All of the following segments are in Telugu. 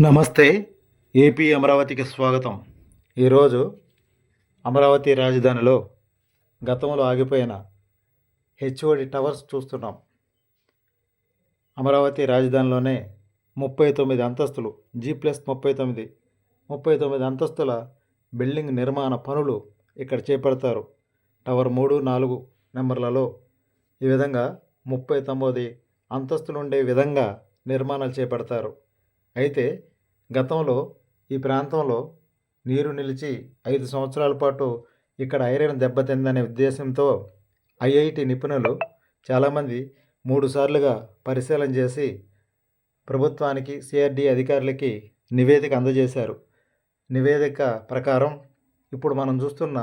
నమస్తే ఏపీ అమరావతికి స్వాగతం. ఈరోజు అమరావతి రాజధానిలో గతంలో ఆగిపోయిన హెచ్ఓడి టవర్స్ చూస్తున్నాం. అమరావతి రాజధానిలోనే ముప్పై తొమ్మిది అంతస్తులు జీ ప్లస్ ముప్పై తొమ్మిది ముప్పై తొమ్మిది అంతస్తుల బిల్డింగ్ నిర్మాణ పనులు ఇక్కడ చేపడతారు. టవర్ మూడు నాలుగు నెంబర్లలో ఈ విధంగా ముప్పై తొమ్మిది అంతస్తులు ఉండే విధంగా నిర్మాణాలు చేపడతారు. అయితే గతంలో ఈ ప్రాంతంలో నీరు నిలిచి ఐదు సంవత్సరాల పాటు ఇక్కడ ఐరన్ దెబ్బతిందనే ఉద్దేశంతో ఐఐటి నిపుణులు చాలామంది మూడుసార్లుగా పరిశీలన చేసి ప్రభుత్వానికి సిఆర్డి అధికారులకి నివేదిక అందజేశారు. నివేదిక ప్రకారం ఇప్పుడు మనం చూస్తున్న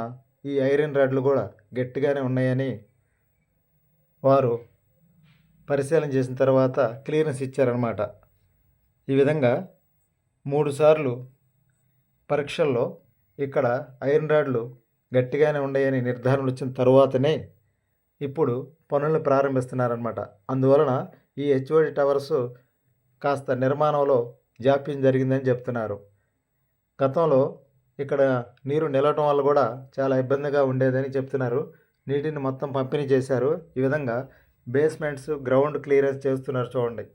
ఈ ఐరన్ రాడ్లు కూడా గట్టిగానే ఉన్నాయని వారు పరిశీలన చేసిన తర్వాత క్లియరెన్స్ ఇచ్చారనమాట ఈ విధంగా మూడుసార్లు పరీక్షల్లో ఇక్కడ ఐరన్ రాడ్లు గట్టిగానే ఉన్నాయని నిర్ధారణ వచ్చిన తరువాతనే ఇప్పుడు పనులను ప్రారంభిస్తున్నారనమాట అందువలన ఈ హెచ్ఓడి టవర్స్ కాస్త నిర్మాణంలో జాప్యం జరిగిందని చెప్తున్నారు. గతంలో ఇక్కడ నీరు నిలవటం వల్ల కూడా చాలా ఇబ్బందిగా ఉండేదని చెప్తున్నారు. నీటిని మొత్తం పంపిణీ చేశారు. ఈ విధంగా బేస్మెంట్స్ గ్రౌండ్ క్లియరెన్స్ చేస్తున్నారు చూడండి.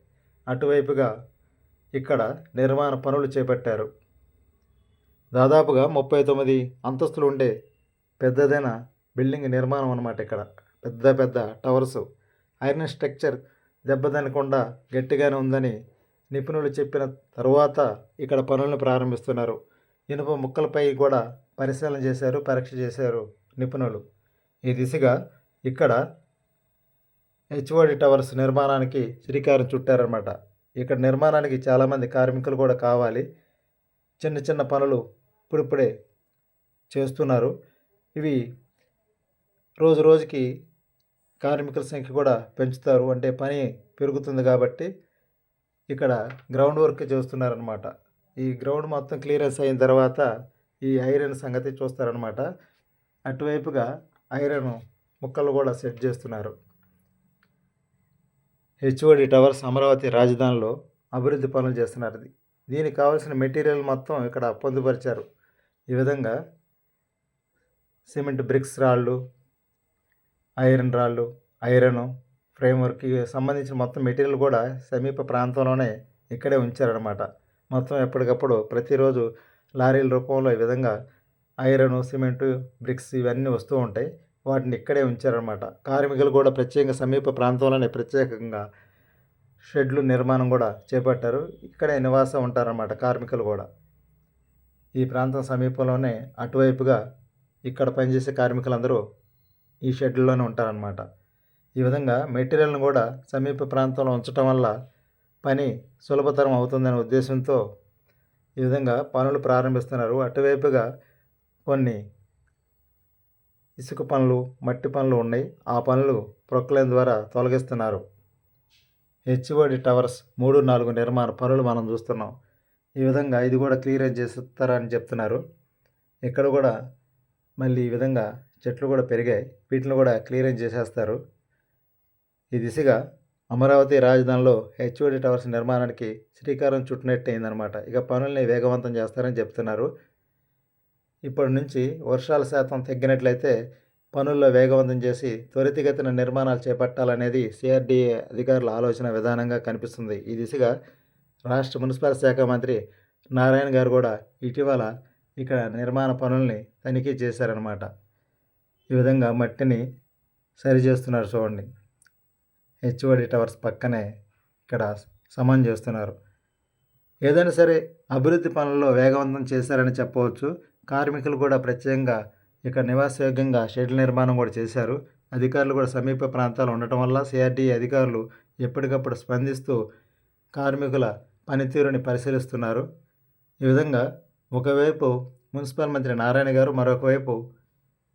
అటువైపుగా ఇక్కడ నిర్మాణ పనులు చేపట్టారు. దాదాపుగా ముప్పై తొమ్మిది అంతస్తులు ఉండే పెద్దదైన బిల్డింగ్ నిర్మాణం అన్నమాట ఇక్కడ. పెద్ద పెద్ద టవర్స్. ఐరన్ స్ట్రక్చర్ దెబ్బతినకుండా గట్టిగానే ఉందని నిపుణులు చెప్పిన తరువాత ఇక్కడ పనులను ప్రారంభిస్తున్నారు. ఇనుప ముక్కలపై కూడా పరిశీలన చేశారు పరీక్ష చేశారు నిపుణులు. ఈ దిశగా ఇక్కడ హెచ్ఓడి టవర్స్ నిర్మాణానికి శ్రీకారం చుట్టారనమాట ఇక్కడ నిర్మాణానికి చాలామంది కార్మికులు కూడా కావాలి. చిన్న చిన్న పనులు ఇప్పుడిప్పుడే చేస్తున్నారు. ఇవి రోజు రోజుకి కార్మికుల సంఖ్య కూడా పెంచుతారు. అంటే పని పెరుగుతుంది కాబట్టి ఇక్కడ గ్రౌండ్ వర్క్ చేస్తున్నారనమాట ఈ గ్రౌండ్ మొత్తం క్లియరెన్స్ అయిన తర్వాత ఈ ఐరన్ సంగతి చూస్తారనమాట అటువైపుగా ఐరన్ ముక్కలు కూడా సెట్ చేస్తున్నారు. హెచ్ఓడి టవర్స్ అమరావతి రాజధానిలో అభివృద్ధి పనులు చేస్తున్నారు దీనికి కావాల్సిన మెటీరియల్ మొత్తం ఇక్కడ పొందుపరిచారు. ఈ విధంగా సిమెంట్ బ్రిక్స్ రాళ్ళు ఐరన్ రాళ్ళు ఐరన్ ఫ్రేమ్వర్క్కి సంబంధించిన మొత్తం మెటీరియల్ కూడా సమీప ప్రాంతంలోనే ఇక్కడే ఉంచారనమాట మొత్తం ఎప్పటికప్పుడు ప్రతిరోజు లారీల రూపంలో ఈ విధంగా ఐరన్ సిమెంటు బ్రిక్స్ ఇవన్నీ వస్తూ ఉంటాయి. వాటిని ఇక్కడే ఉంచారనమాట కార్మికులు కూడా ప్రత్యేకంగా సమీప ప్రాంతంలోనే ప్రత్యేకంగా షెడ్లు నిర్మాణం కూడా చేపట్టారు. ఇక్కడే నివాసం ఉంటారన్నమాట కార్మికులు కూడా. ఈ ప్రాంతం సమీపంలోనే అటువైపుగా ఇక్కడ పనిచేసే కార్మికులందరూ ఈ షెడ్లోనే ఉంటారనమాట ఈ విధంగా మెటీరియల్ని కూడా సమీప ప్రాంతంలో ఉంచడం వల్ల పని సులభతరం అవుతుందనే ఉద్దేశంతో ఈ విధంగా పనులు ప్రారంభిస్తున్నారు. అటువైపుగా కొన్ని ఇసుక పనులు మట్టి పనులు ఉన్నాయి. ఆ పనులు ప్రొక్లైన్ ద్వారా తొలగిస్తున్నారు. హెచ్ఓడి టవర్స్ మూడు నాలుగు నిర్మాణ పనులు మనం చూస్తున్నాం. ఈ విధంగా ఇది కూడా క్లియరెన్స్ చేస్తారని చెప్తున్నారు. ఇక్కడ కూడా మళ్ళీ ఈ విధంగా చెట్లు కూడా పెరిగాయి. వీటిని కూడా క్లియరెన్స్ చేసేస్తారు. ఈ దిశగా అమరావతి రాజధానిలో హెచ్ఓడి టవర్స్ నిర్మాణానికి శ్రీకారం చుట్టినట్టు అయిందనమాట ఇక పనుల్ని వేగవంతం చేస్తారని చెప్తున్నారు. ఇప్పటి నుంచి వర్షాల శాతం తగ్గినట్లయితే పనుల్లో వేగవంతం చేసి త్వరితగతిన నిర్మాణాలు చేపట్టాలనేది సిఆర్డీఏ అధికారుల ఆలోచన విధానంగా కనిపిస్తుంది. ఈ దిశగా రాష్ట్ర మున్సిపల్ శాఖ మంత్రి నారాయణ గారు కూడా ఇటీవల ఇక్కడ నిర్మాణ పనుల్ని తనిఖీ చేశారనమాట ఈ విధంగా మట్టిని సరి చేస్తున్నారు చూడండి. హెచ్ఓడి టవర్స్ పక్కనే ఇక్కడ సమం చేస్తున్నారు. ఏదైనా సరే అభివృద్ధి పనుల్లో వేగవంతం చేశారని చెప్పవచ్చు. కార్మికులు కూడా ప్రత్యేకంగా ఇక్కడ నివాసయోగ్యంగా షెడ్ల నిర్మాణం కూడా చేశారు. అధికారులు కూడా సమీప ప్రాంతాలు ఉండటం వల్ల సిఆర్డీ అధికారులు ఎప్పటికప్పుడు స్పందిస్తూ కార్మికుల పనితీరుని పరిశీలిస్తున్నారు. ఈ విధంగా ఒకవైపు మున్సిపల్ మంత్రి నారాయణ గారు మరొకవైపు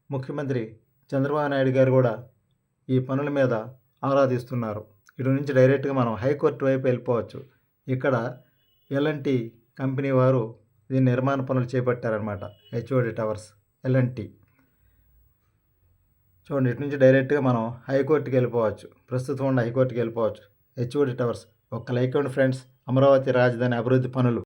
ముఖ్యమంత్రి చంద్రబాబు నాయుడు గారు కూడా ఈ పనుల మీద ఆరాధిస్తున్నారు ఇటు నుంచి డైరెక్ట్గా మనం హైకోర్టు వైపు వెళ్ళిపోవచ్చు. ఇక్కడ ఎల్ఎన్టీ కంపెనీ వారు దీని నిర్మాణ పనులు చేపట్టారనమాట హెచ్ఓడి టవర్స్ ఎల్ఎన్టీ చూడండి ఇటు నుంచి డైరెక్ట్గా మనం హైకోర్టుకి వెళ్ళిపోవచ్చు. ప్రస్తుతం ఉన్న హైకోర్టుకి వెళ్ళిపోవచ్చు. హెచ్ఓడి టవర్స్ ఒక్క లైక్ ఫ్రెండ్స్. అమరావతి రాజధాని అభివృద్ధి పనులు.